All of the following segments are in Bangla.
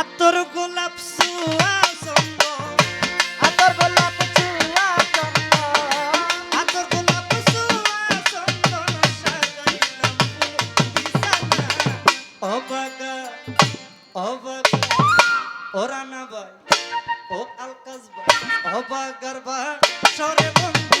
আতর গোলাপ সুয়া চন্দ্র। আতর গোলাপ সুয়া চন্দ্র। আতর গোলাপ সুয়া চন্দ্র সাজাইলাম বিছানা অবাগা অবাগা ওরানা ভাই ও আলকাজ ভাই অবাগার ভাই সরে বন্ধু।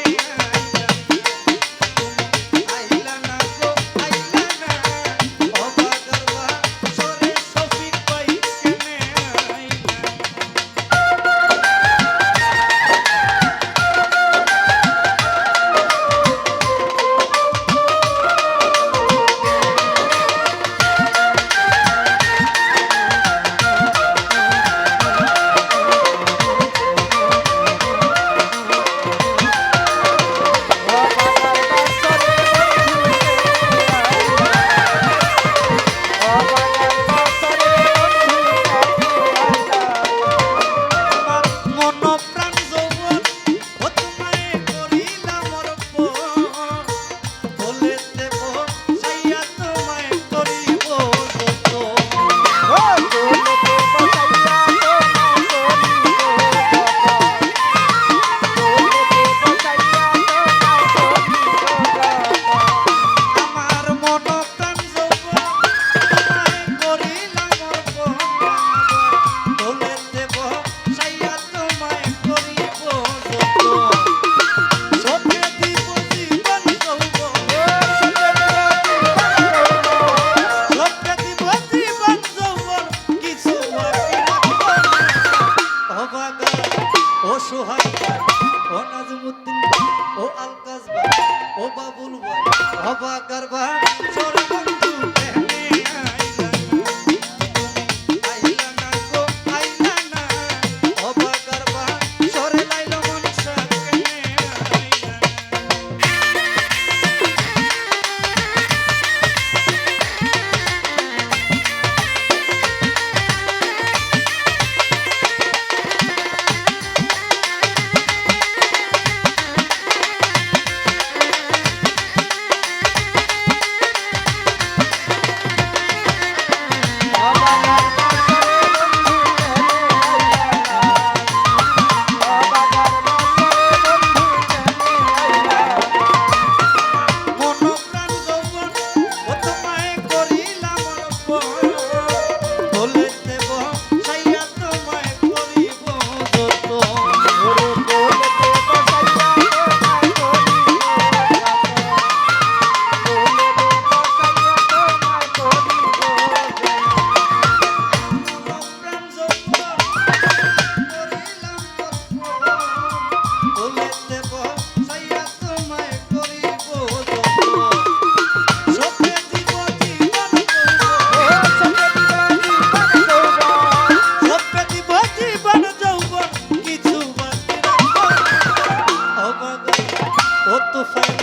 ও নাজমুদ্দিন ও আলকাজ ও বাবুল ভাই ও বাকার ভাই সরে বন্ধু হ্যাঁ। তুফান